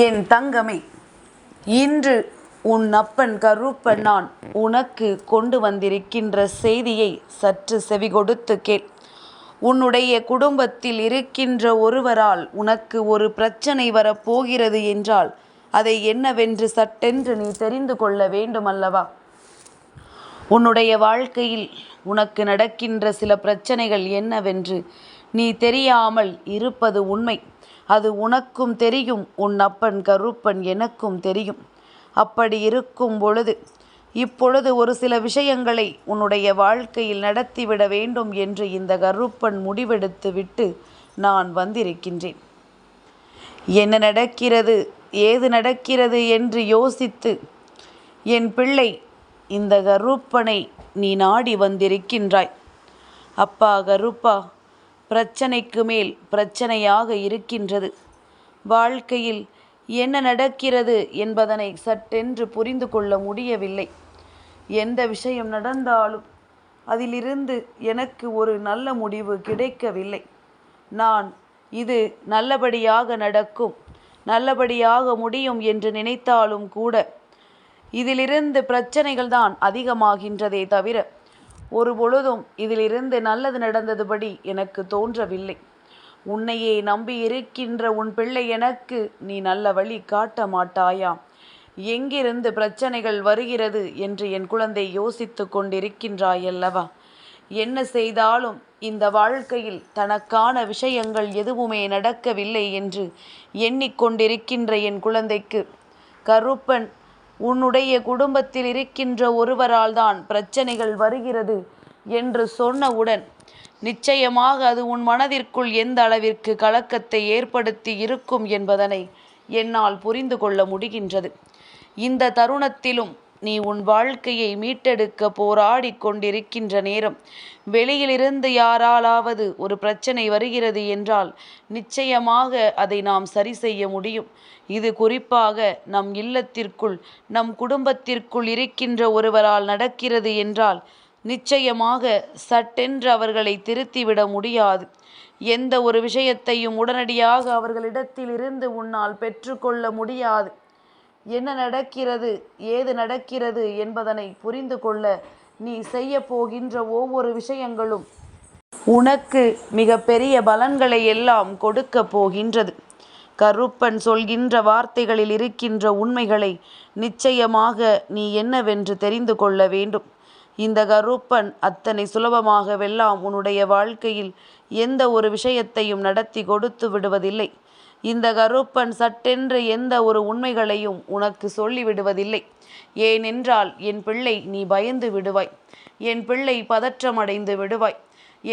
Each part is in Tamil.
என் தங்கமே இன்று உன் அப்பன் கருப்பன் நான் உனக்கு கொண்டு வந்திருக்கின்ற செய்தியை சற்று செவிகொடுத்து கேள். உன்னுடைய குடும்பத்தில் இருக்கின்ற ஒருவரால் உனக்கு ஒரு பிரச்சனை வரப்போகிறது என்றால் அதை என்னவென்று சட்டென்று நீ தெரிந்து கொள்ள வேண்டுமல்லவா? உன்னுடைய வாழ்க்கையில் உனக்கு நடக்கின்ற சில பிரச்சனைகள் என்னவென்று நீ தெரியாமல் இருப்பது உண்மை. அது உனக்கும் தெரியும் உன் அப்பன் கருப்பன் எனக்கும் தெரியும். அப்படி இருக்கும் பொழுது இப்பொழுது ஒரு சில விஷயங்களை உன்னுடைய வாழ்க்கையில் நடத்திவிட வேண்டும் என்று இந்த கருப்பன் முடிவெடுத்து விட்டு நான் வந்திருக்கின்றேன். என்ன நடக்கிறது ஏது நடக்கிறது என்று யோசித்து என் பிள்ளை இந்த கருப்பனை நீ நாடி வந்திருக்கின்றாய். அப்பா கருப்பா பிரச்சனைக்கு மேல் பிரச்சனையாக இருக்கின்றது. வாழ்க்கையில் என்ன நடக்கிறது என்பதனை சட்டென்று புரிந்து கொள்ள முடியவில்லை. எந்த விஷயம் நடந்தாலும் அதிலிருந்து எனக்கு ஒரு நல்ல முடிவு கிடைக்கவில்லை. நான் இது நல்லபடியாக நடக்கும் நல்லபடியாக முடியும் என்று நினைத்தாலும் கூட இதிலிருந்து பிரச்சனைகள் தான் அதிகமாகின்றதே தவிர ஒரு பொழுதும் இதிலிருந்து நல்லது நடந்ததுபடி எனக்கு தோன்றவில்லை. உன்னையே நம்பி இருக்கின்ற உன் பிள்ளை எனக்கு நீ நல்ல வழி காட்ட மாட்டாயா? எங்கிருந்து பிரச்சனைகள் வருகிறது என்று என் குழந்தை யோசித்து கொண்டிருக்கின்றாயல்லவா? என்ன செய்தாலும் இந்த வாழ்க்கையில் தனக்கான விஷயங்கள் எதுவுமே நடக்கவில்லை என்று எண்ணிக்கொண்டிருக்கின்ற என் குழந்தைக்கு கருப்பன் உன்னுடைய குடும்பத்தில் இருக்கின்ற ஒருவரால் தான் பிரச்சனைகள் வருகிறது என்று சொன்னவுடன் நிச்சயமாக அது உன் மனதிற்குள் எந்த அளவிற்கு கலக்கத்தை ஏற்படுத்தி இருக்கும் என்பதனை என்னால் புரிந்து கொள்ள முடிகின்றது. இந்த தருணத்திலும் நீ உன் வாழ்க்கையை மீட்டெடுக்க போராடி கொண்டிருக்கின்ற நேரம். வெளியிலிருந்து யாராலாவது ஒரு பிரச்சனை வருகிறது என்றால் நிச்சயமாக அதை நாம் சரி செய்ய முடியும். இது குறிப்பாக நம் இல்லத்திற்குள் நம் குடும்பத்திற்குள் இருக்கின்ற ஒருவரால் நடக்கிறது என்றால் நிச்சயமாக சட்டென்று அவர்களை திருத்திவிட முடியாது. எந்த ஒரு விஷயத்தையும் உடனடியாக அவர்களிடத்திலிருந்து உன்னால் பெற்றுக்கொள்ள முடியாது. என்ன நடக்கிறது ஏது நடக்கிறது என்பதனை புரிந்து கொள்ள நீ செய்ய போகின்ற ஒவ்வொரு விஷயங்களும் உனக்கு மிக பெரிய பலன்களை எல்லாம் கொடுக்க போகின்றது. கருப்பன் சொல்கின்ற வார்த்தைகளில் இருக்கின்ற உண்மைகளை நிச்சயமாக நீ என்னவென்று தெரிந்து கொள்ள வேண்டும். இந்த கருப்பன் அத்தனை சுலபமாகவெல்லாம் உன்னுடைய வாழ்க்கையில் எந்த ஒரு விஷயத்தையும் நடத்தி கொடுத்து விடுவதில்லை. இந்த கருப்பன் சட்டென்று எந்த ஒரு உண்மைகளையும் உனக்கு சொல்லிவிடுவதில்லை. ஏனென்றால் என் பிள்ளை நீ பயந்து விடுவாய். என் பிள்ளை பதற்றமடைந்து விடுவாய்.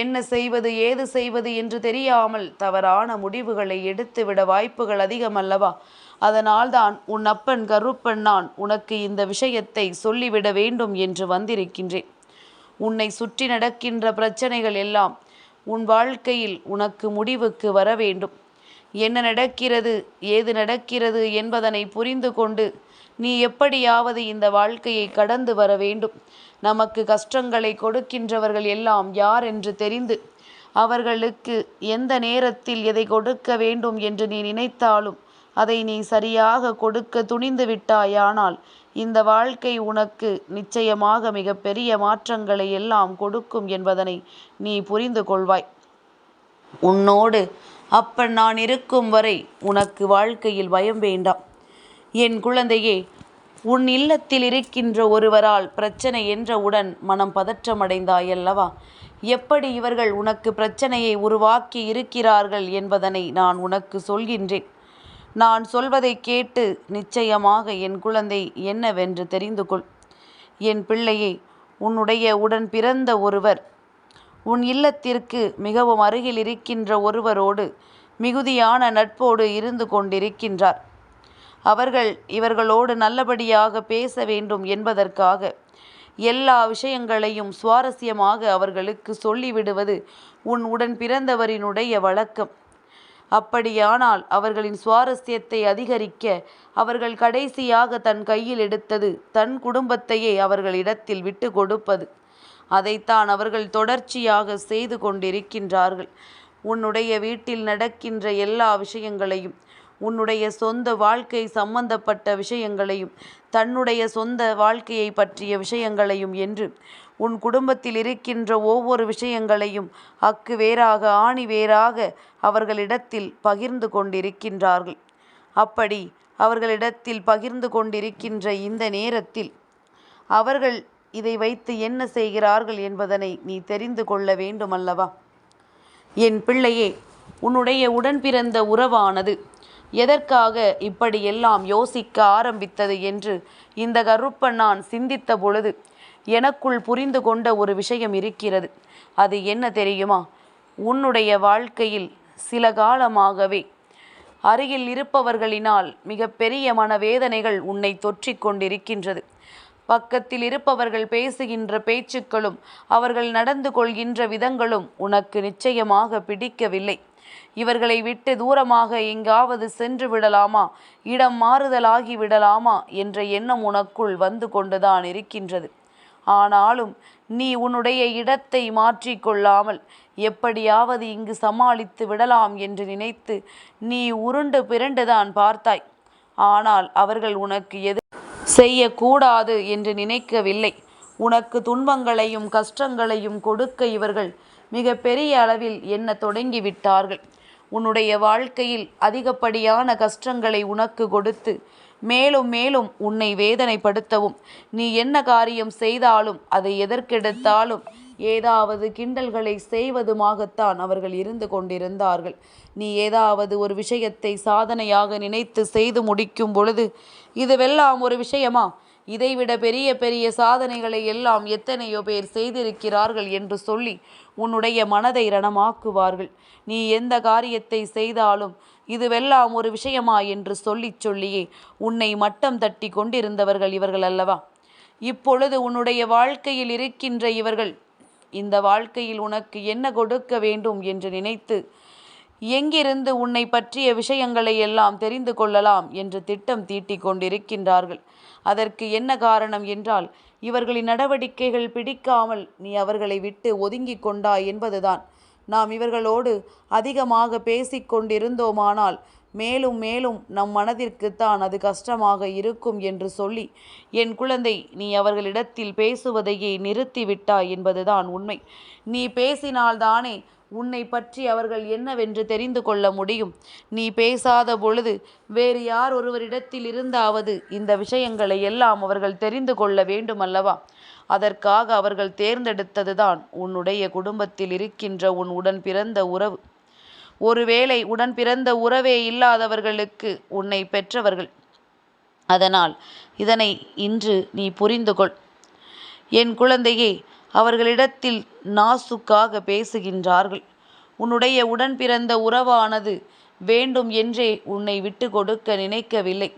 என்ன செய்வது ஏது செய்வது என்று தெரியாமல் தவறான முடிவுகளை எடுத்துவிட வாய்ப்புகள் அதிகம் அல்லவா அதனால்தான் உன் அப்பன் கருப்பன் நான் உனக்கு இந்த விஷயத்தை சொல்லிவிட வேண்டும் என்று வந்திருக்கின்றேன். உன்னை சுற்றி நடக்கின்ற பிரச்சனைகள் எல்லாம் உன் வாழ்க்கையில் உனக்கு முடிவுக்கு வர வேண்டும். என்ன நடக்கிறது ஏது நடக்கிறது என்பதனை புரிந்து கொண்டு நீ எப்படியாவது இந்த வாழ்க்கையை கடந்து வர வேண்டும். நமக்கு கஷ்டங்களை கொடுக்கின்றவர்கள் எல்லாம் யார் என்று தெரிந்து அவர்களுக்கு எந்த நேரத்தில் எதை கொடுக்க வேண்டும் என்று நீ நினைத்தாலும் அதை நீ சரியாக கொடுக்க துணிந்து விட்டாயானால் இந்த வாழ்க்கை உனக்கு நிச்சயமாக மிகப்பெரிய மாற்றங்களை எல்லாம் கொடுக்கும் என்பதனை நீ புரிந்து கொள்வாய். உன்னோடு. அப்பன் நான் இருக்கும் வரை உனக்கு வாழ்க்கையில் பயம் வேண்டாம். என் குழந்தையே உன் இல்லத்தில் இருக்கின்ற ஒருவரால் பிரச்சனை என்றவுடன் மனம் பதற்றமடைந்தாயல்லவா? எப்படி இவர்கள் உனக்கு பிரச்சனையை உருவாக்கி இருக்கிறார்கள் என்பதனை நான் உனக்கு சொல்கின்றேன். நான் சொல்வதை கேட்டு நிச்சயமாக என் குழந்தை என்னவென்று தெரிந்து கொள் என் பிள்ளையை உன்னுடைய உடன் பிறந்த ஒருவர் உன் இல்லத்திற்கு மிகவும் அருகில் இருக்கின்ற ஒருவரோடு மிகுதியான நட்போடு இருந்து கொண்டிருக்கின்றார். அவர்கள் இவர்களோடு நல்லபடியாக பேச வேண்டும் என்பதற்காக எல்லா விஷயங்களையும் சுவாரஸ்யமாக அவர்களுக்கு சொல்லிவிடுவது உன் உடன் பிறந்தவரினுடைய வழக்கம். அப்படியானால் அவர்களின் சுவாரஸ்யத்தை அதிகரிக்க அவர்கள் கடைசியாக தன் கையில் எடுத்தது தன் குடும்பத்தையே அவர்களிடத்தில் விட்டு கொடுப்பது. அதைத்தான் அவர்கள் தொடர்ச்சியாக செய்து கொண்டிருக்கின்றார்கள். உன்னுடைய வீட்டில் நடக்கின்ற எல்லா விஷயங்களையும் உன்னுடைய சொந்த வாழ்க்கை சம்பந்தப்பட்ட விஷயங்களையும் தன்னுடைய சொந்த வாழ்க்கையை பற்றிய விஷயங்களையும் என்று உன் குடும்பத்தில் இருக்கின்ற ஒவ்வொரு விஷயங்களையும் அக்கு வேறாக ஆணி வேறாக அவர்களிடத்தில் பகிர்ந்து கொண்டிருக்கின்றார்கள். அப்படி அவர்களிடத்தில் பகிர்ந்து கொண்டிருக்கின்ற இந்த நேரத்தில் அவர்கள் இதை வைத்து என்ன செய்கிறார்கள் என்பதனை நீ தெரிந்து கொள்ள வேண்டுமல்லவா? என் பிள்ளையே உன்னுடைய உடன் பிறந்த உறவானது. எதற்காக இப்படியெல்லாம் யோசிக்க ஆரம்பித்தது என்று இந்த கருப்பன் நான் சிந்தித்த பொழுது எனக்குள் புரிந்து கொண்ட ஒரு விஷயம் இருக்கிறது. அது என்ன தெரியுமா? உன்னுடைய வாழ்க்கையில் சில காலமாகவே அருகில் இருப்பவர்களினால் மிகப்பெரிய மனவேதனைகள் உன்னை தொற்றிக் கொண்டிருக்கின்றது. பக்கத்தில் இருப்பவர்கள் பேசுகின்ற பேச்சுக்களும் அவர்கள் நடந்து கொள்கின்ற விதங்களும் உனக்கு நிச்சயமாக பிடிக்கவில்லை. இவர்களை விட்டு தூரமாக எங்காவது சென்று விடலாமா? இடம் மாறுதலாகி விடலாமா? என்ற எண்ணம் உனக்குள் வந்து கொண்டுதான் இருக்கின்றது. ஆனாலும் நீ உன்னுடைய இடத்தை மாற்றிக்கொள்ளாமல் எப்படியாவது இங்கு சமாளித்து விடலாம் என்று நினைத்து நீ உருண்டு பிறண்டுதான் பார்த்தாய். ஆனால் அவர்கள் உனக்கு எது செய்யக்கூடாது என்று நினைக்கவில்லை. உனக்கு துன்பங்களையும் கஷ்டங்களையும் கொடுக்க இவர்கள் மிக பெரிய அளவில் எண்ண தொடங்கிவிட்டார்கள்? உன்னுடைய வாழ்க்கையில் அதிகப்படியான கஷ்டங்களை உனக்கு கொடுத்து மேலும் மேலும் உன்னை வேதனைப்படுத்தவும். நீ என்ன காரியம் செய்தாலும் அதை எதற்கெடுத்தாலும் ஏதாவது கிண்டல்களை செய்வதுமாகத்தான் அவர்கள் இருந்து கொண்டிருந்தார்கள். நீ ஏதாவது ஒரு விஷயத்தை சாதனையாக நினைத்து செய்து முடிக்கும் பொழுது இதுவெல்லாம் ஒரு விஷயமா? இதைவிட பெரிய பெரிய சாதனைகளை எல்லாம் எத்தனையோ பேர் செய்திருக்கிறார்கள் என்று சொல்லி உன்னுடைய மனதை ரணமாக்குவார்கள். நீ எந்த காரியத்தை செய்தாலும் இதுவெல்லாம் ஒரு விஷயமா என்று சொல்லிச் சொல்லியே உன்னை மட்டம் தட்டி கொண்டிருந்தவர்கள் இவர்கள் அல்லவா? இப்பொழுது உன்னுடைய வாழ்க்கையில் இருக்கின்ற இவர்கள் இந்த வாழ்க்கையில் உனக்கு என்ன கொடுக்க வேண்டும் என்று நினைத்து எங்கிருந்து உன்னை பற்றிய விஷயங்களை எல்லாம் தெரிந்து கொள்ளலாம்? என்று திட்டம் தீட்டிக் கொண்டிருக்கின்றார்கள். அதற்கு என்ன காரணம் என்றால் இவர்களின் நடவடிக்கைகள் பிடிக்காமல் நீ அவர்களை விட்டு ஒதுங்கிக் கொண்டாய் என்பதுதான். நாம் இவர்களோடு அதிகமாக பேசிக்கொண்டிருந்தோமானால் மேலும் மேலும் நம் மனதிற்குத்தான் அது கஷ்டமாக இருக்கும் என்று சொல்லி என் குழந்தை நீ அவர்களிடத்தில் பேசுவதையே நிறுத்திவிட்டாய் என்பதுதான் உண்மை. நீ பேசினால்தானே உன்னை பற்றி அவர்கள் என்னவென்று தெரிந்து கொள்ள முடியும். நீ பேசாத பொழுது வேறு யார் ஒருவரிடத்தில் இருந்தாவது இந்த விஷயங்களை எல்லாம் அவர்கள் தெரிந்து கொள்ள வேண்டுமல்லவா அதற்காக அவர்கள் தேர்ந்தெடுத்ததுதான் உன்னுடைய குடும்பத்தில் இருக்கின்ற உன் உடன் பிறந்த உறவு. ஒருவேளை உடன் பிறந்த உறவே இல்லாதவர்களுக்கு உன்னை பெற்றவர்கள். அதனால் இதனை இன்று நீ புரிந்து கொள். என் குழந்தையே அவர்களிடத்தில் நாசுக்காக பேசுகின்றார்கள். உன்னுடைய உடன் பிறந்த உறவானது வேண்டும் என்றே உன்னை விட்டு கொடுக்க நினைக்கவில்லை.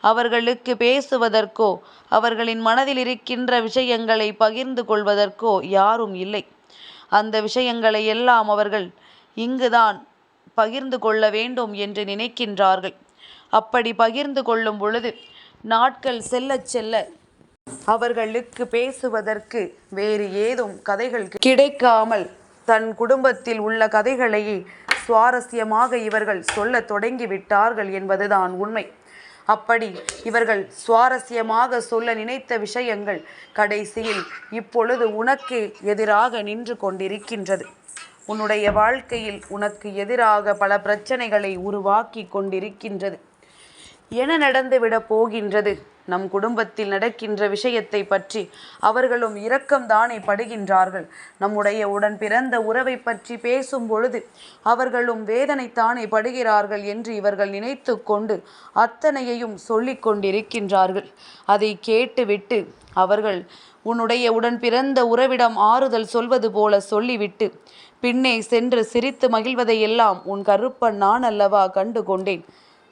அவர்களுக்கு பேசுவதற்கோ அவர்களின் மனதில் இருக்கின்ற விஷயங்களை பகிர்ந்து கொள்வதற்கோ யாரும் இல்லை. அந்த விஷயங்களை எல்லாம் அவர்கள் இங்குதான் பகிர்ந்து கொள்ள வேண்டும் என்று நினைக்கின்றார்கள். அப்படி பகிர்ந்து கொள்ளும் பொழுது நாட்கள் செல்ல செல்ல அவர்களுக்கு பேசுவதற்கு வேறு ஏதும் கதைகள் கிடைக்காமல் தன் குடும்பத்தில் உள்ள கதைகளையே சுவாரஸ்யமாக இவர்கள் சொல்ல தொடங்கிவிட்டார்கள் என்பதுதான் உண்மை. அப்படி இவர்கள் சுவாரஸ்யமாக சொல்ல நினைத்த விஷயங்கள் கடைசியில் இப்பொழுது உனக்கு எதிராக நின்று கொண்டிருக்கின்றது. உன்னுடைய வாழ்க்கையில் உனக்கு எதிராக பல பிரச்சனைகளை உருவாக்கி கொண்டிருக்கின்றது. என நடந்துவிடப் போகின்றது? நம் குடும்பத்தில் நடக்கின்ற விஷயத்தை பற்றி அவர்களும் இரக்கம்தானே படுகின்றார்கள். நம்முடைய உடன் பிறந்த உறவை பற்றி பேசும் பொழுது அவர்களும் வேதனைத்தானே படுகிறார்கள் என்று இவர்கள் நினைத்து கொண்டு அத்தனையையும் சொல்லிக் கொண்டிருக்கின்றார்கள். அதை கேட்டுவிட்டு அவர்கள் உன்னுடைய உடன் பிறந்த உறவிடம் ஆறுதல் சொல்வது போல சொல்லிவிட்டு பின்னே சென்று சிரித்து மகிழ்வதையெல்லாம் உன் கருப்பன் நான் அல்லவா கண்டு கொண்டேன்.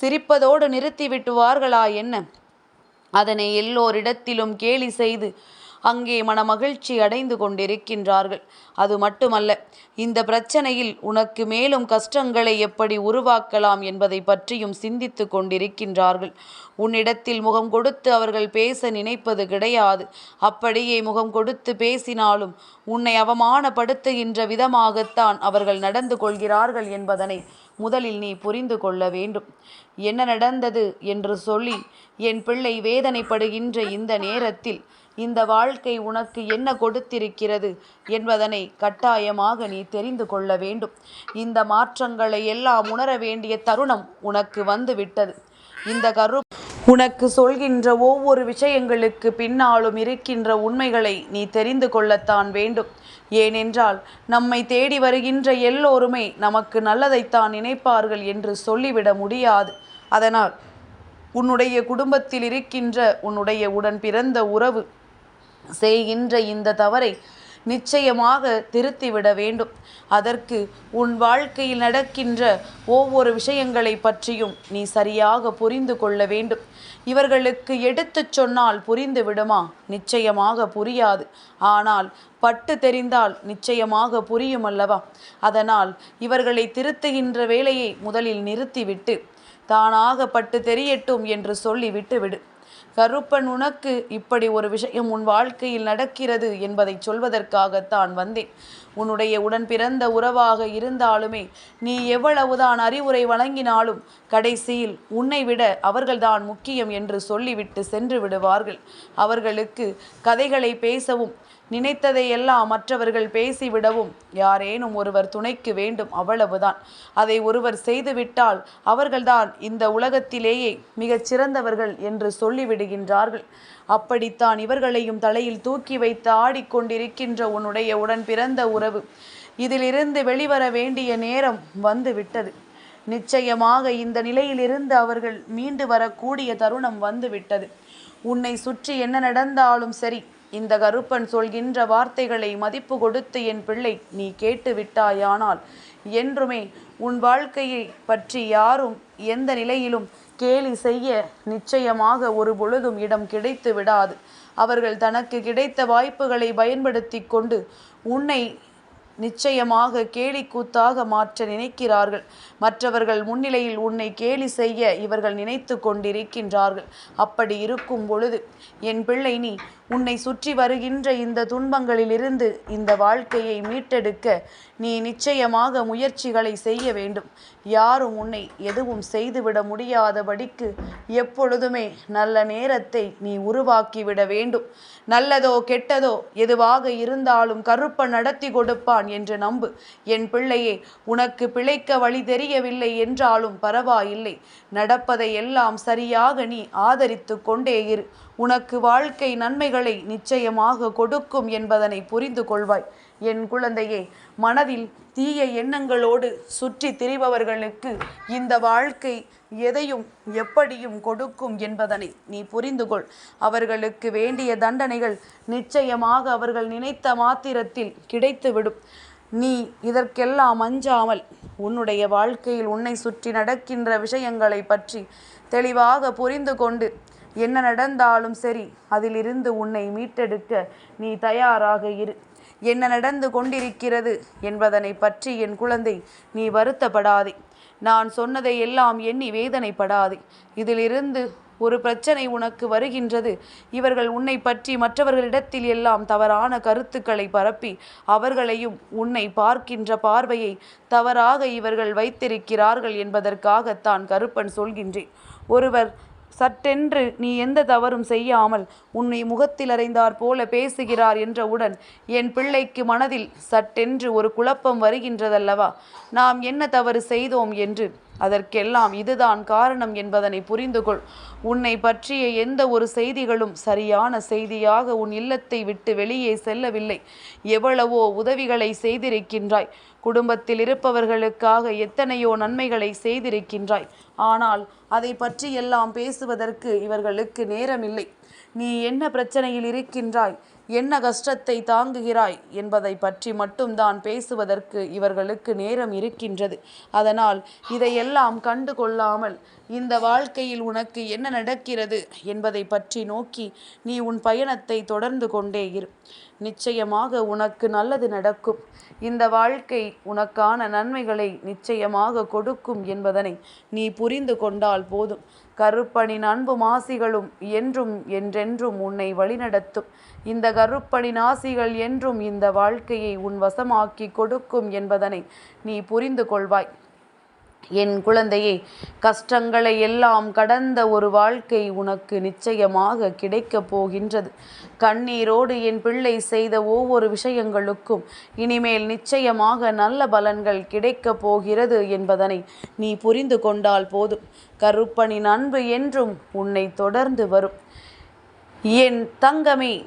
சிரிப்பதோடு நிறுத்தி விட்டுவார்களா என்ன? அதனை எல்லோரிடத்திலும் கேலி செய்து அங்கே மனமகிழ்ச்சி அடைந்து கொண்டிருக்கின்றார்கள். அது மட்டுமல்ல இந்த பிரச்சனையில் உனக்கு மேலும் கஷ்டங்களை எப்படி உருவாக்கலாம் என்பதை பற்றியும் சிந்தித்து கொண்டிருக்கின்றார்கள். உன்னிடத்தில் முகம் கொடுத்து அவர்கள் பேச நினைப்பது கிடையாது. அப்படியே முகம் கொடுத்து பேசினாலும் உன்னை அவமானப்படுத்துகின்ற விதமாகத்தான் அவர்கள் நடந்து கொள்கிறார்கள் என்பதனை முதலில் நீ புரிந்து கொள்ள வேண்டும். என்ன நடந்தது என்று சொல்லி என் பிள்ளை வேதனைப்படுகின்ற இந்த நேரத்தில் இந்த வாழ்க்கை உனக்கு என்ன கொடுத்திருக்கிறது என்பதனை கட்டாயமாக நீ தெரிந்து கொள்ள வேண்டும். இந்த மாற்றங்களை எல்லாம் உணர வேண்டிய தருணம் உனக்கு வந்து விட்டது இந்த கரு உனக்கு சொல்கின்ற ஒவ்வொரு விஷயங்களுக்கு பின்னாலும் இருக்கின்ற உண்மைகளை நீ தெரிந்து கொள்ளத்தான் வேண்டும். ஏனென்றால் நம்மை தேடி வருகின்ற எல்லோருமே நமக்கு நல்லதைத்தான் நினைப்பார்கள் என்று சொல்லிவிட முடியாது. அதனால் உன்னுடைய குடும்பத்தில் இருக்கின்ற உன்னுடைய உடன் பிறந்த உறவு செய்கின்ற இந்த தவறை நிச்சயமாக திருத்திவிட வேண்டும். அதற்கு உன் வாழ்க்கையில் நடக்கின்ற ஒவ்வொரு விஷயங்களை பற்றியும் நீ சரியாக புரிந்து கொள்ள வேண்டும். இவர்களுக்கு எடுத்துச் சொன்னால் புரிந்து விடுமா? நிச்சயமாக புரியாது. ஆனால் பட்டு தெரிந்தால் நிச்சயமாக புரியும் அல்லவா? அதனால் இவர்களை திருத்துகின்ற வேலையை முதலில் நிறுத்திவிட்டு தானாக பட்டு தெரியட்டும் என்று சொல்லி விட்டுவிடு கருப்பன் உனக்கு இப்படி ஒரு விஷயம் உன் வாழ்க்கையில் நடக்கிறது என்பதை சொல்வதற்காகத்தான் வந்தேன். உன்னுடைய உடன் பிறந்த உறவாக இருந்தாலுமே நீ எவ்வளவுதான் அறிவுரை வழங்கினாலும் கடைசியில் உன்னை விட அவர்கள்தான் முக்கியம் என்று சொல்லிவிட்டு சென்று விடுவார்கள். அவர்களுக்கு கதைகளை பேசவும் நினைத்ததை எல்லாம் மற்றவர்கள் பேசிவிடவும் யாரேனும் ஒருவர் துணைக்கு வேண்டும் அவ்வளவுதான். அதை ஒருவர் செய்துவிட்டால் அவர்கள்தான் இந்த உலகத்திலேயே மிகச் சிறந்தவர்கள் என்று சொல்லிவிடுகின்றார்கள். அப்படித்தான் இவர்களையும் தலையில் தூக்கி வைத்து ஆடிக்கொண்டிருக்கின்ற உன்னுடைய உடன் பிறந்த உறவு இதிலிருந்து வெளிவர வேண்டிய நேரம் வந்து விட்டது நிச்சயமாக இந்த நிலையிலிருந்து அவர்கள் மீண்டு வரக்கூடிய தருணம் வந்துவிட்டது. உன்னை சுற்றி என்ன நடந்தாலும் சரி இந்த கருப்பன் சொல்கின்ற வார்த்தைகளை மதிப்பு கொடுத்து என் பிள்ளை நீ கேட்டு விட்டாயானால். என்றுமே உன் வாழ்க்கையை பற்றி யாரும் எந்த நிலையிலும் கேலி செய்ய நிச்சயமாக ஒரு பொழுதும் இடம் கிடைத்து விடாது. அவர்கள் தனக்கு கிடைத்த வாய்ப்புகளை பயன்படுத்தி கொண்டு உன்னை நிச்சயமாக கேலி கூத்தாக மாற்ற நினைக்கிறார்கள். மற்றவர்கள் முன்னிலையில் உன்னை கேலி செய்ய இவர்கள் நினைத்து கொண்டிருக்கின்றார்கள். அப்படி இருக்கும் பொழுது என் பிள்ளை நீ உன்னை சுற்றி வருகின்ற இந்த துன்பங்களிலிருந்து இந்த வாழ்க்கையை மீட்டெடுக்க நீ நிச்சயமாக முயற்சிகளை செய்ய வேண்டும். யாரும் உன்னை எதுவும் செய்துவிட முடியாதபடிக்கு எப்பொழுதுமே நல்ல நேரத்தை நீ உருவாக்கிவிட வேண்டும். நல்லதோ கெட்டதோ எதுவாக இருந்தாலும் கருப்பை நடத்தி கொடுப்பான் என்று நம்பு. என் பிள்ளையே உனக்கு பிழைக்க வழி தெரியவில்லை என்றாலும் பரவாயில்லை. நடப்பதை எல்லாம் சரியாக நீ ஆதரித்து கொண்டே இரு. உனக்கு வாழ்க்கை நன்மைகளை நிச்சயமாக கொடுக்கும் என்பதனை புரிந்து கொள்வாய். என் குழந்தையே மனதில் தீய எண்ணங்களோடு சுற்றி திரிபவர்களுக்கு இந்த வாழ்க்கை எதையும் எப்படியும் கொடுக்கும் என்பதனை நீ புரிந்து கொள். அவர்களுக்கு வேண்டிய தண்டனைகள் நிச்சயமாக அவர்கள் நினைத்த மாத்திரத்தில் கிடைத்துவிடும். நீ இதற்கெல்லாம் அஞ்சாமல் உன்னுடைய வாழ்க்கையில் உன்னை சுற்றி நடக்கின்ற விஷயங்களை பற்றி தெளிவாக புரிந்து கொண்டு என்ன நடந்தாலும் சரி அதிலிருந்து உன்னை மீட்டெடுக்க நீ தயாராக இரு. என்ன நடந்து கொண்டிருக்கிறது என்பதனை பற்றி என் குழந்தை நீ வருத்தப்படாதே. நான் சொன்னதை எல்லாம் எண்ணி வேதனைப்படாதே. இதிலிருந்து ஒரு பிரச்சனை உனக்கு வருகின்றது. இவர்கள் உன்னை பற்றி மற்றவர்களிடத்தில் எல்லாம் தவறான கருத்துக்களை பரப்பி அவர்களையும் உன்னை பார்க்கின்ற பார்வையை தவறாக இவர்கள் வைத்திருக்கிறார்கள் என்பதற்காகத்தான் கருப்பன் சொல்கின்றேன். ஒருவர் சட்டென்று நீ எந்த தவறும் செய்யாமல் உன்னை முகத்தில் அறைந்தார் போல பேசுகிறார் என்றவுடன் என் பிள்ளைக்கு மனதில் சட்டென்று ஒரு குழப்பம் வருகின்றதல்லவா? நாம் என்ன தவறு செய்தோம் என்று அதற்கெல்லாம் இதுதான் காரணம் என்பதனை புரிந்து கொள் உன்னை பற்றிய எந்த ஒரு செய்திகளும் சரியான செய்தியாக உன் இல்லத்தை விட்டு வெளியே செல்லவில்லை. எவ்வளவோ உதவிகளை செய்திருக்கின்றாய். குடும்பத்தில் இருப்பவர்களுக்காக எத்தனையோ நன்மைகளை செய்திருக்கின்றாய். ஆனால் அதை பற்றியெல்லாம் பேசுவதற்கு இவர்களுக்கு நேரமில்லை. நீ என்ன பிரச்சனையில் இருக்கின்றாய்? என்ன கஷ்டத்தை தாங்குகிறாய் என்பதை பற்றி மட்டும்தான் பேசுவதற்கு இவர்களுக்கு நேரம் இருக்கின்றது. அதனால் இதையெல்லாம் கண்டு கொள்ளாமல் இந்த வாழ்க்கையில் உனக்கு என்ன நடக்கிறது என்பதை பற்றி நோக்கி நீ உன் பயணத்தை தொடர்ந்து கொண்டே இரு. நிச்சயமாக உனக்கு நல்லது நடக்கும். இந்த வாழ்க்கை உனக்கான நன்மைகளை நிச்சயமாக கொடுக்கும் என்பதனை நீ புரிந்து கொண்டால் போதும். கருப்பனின் அன்பு மாசிகளும் என்றும் என்றென்றும் உன்னை வழிநடத்தும். இந்த கருப்பனின் ஆசிகள் என்றும் இந்த வாழ்க்கையை உன் வசமாக்கி கொடுக்கும் என்பதனை நீ புரிந்து கொள்வாய். என் குழந்தையே கஷ்டங்களை எல்லாம் கடந்த ஒரு வாழ்க்கை உனக்கு நிச்சயமாக கிடைக்கப் போகின்றது. கண்ணீரோடு என் பிள்ளை செய்த ஒவ்வொரு விஷயங்களுக்கும் இனிமேல் நிச்சயமாக நல்ல பலன்கள் கிடைக்கப் போகிறது என்பதனை நீ புரிந்து கொண்டால் போதும். கருப்பனின் அன்பு என்றும் உன்னை தொடர்ந்து வரும். என் தங்கமே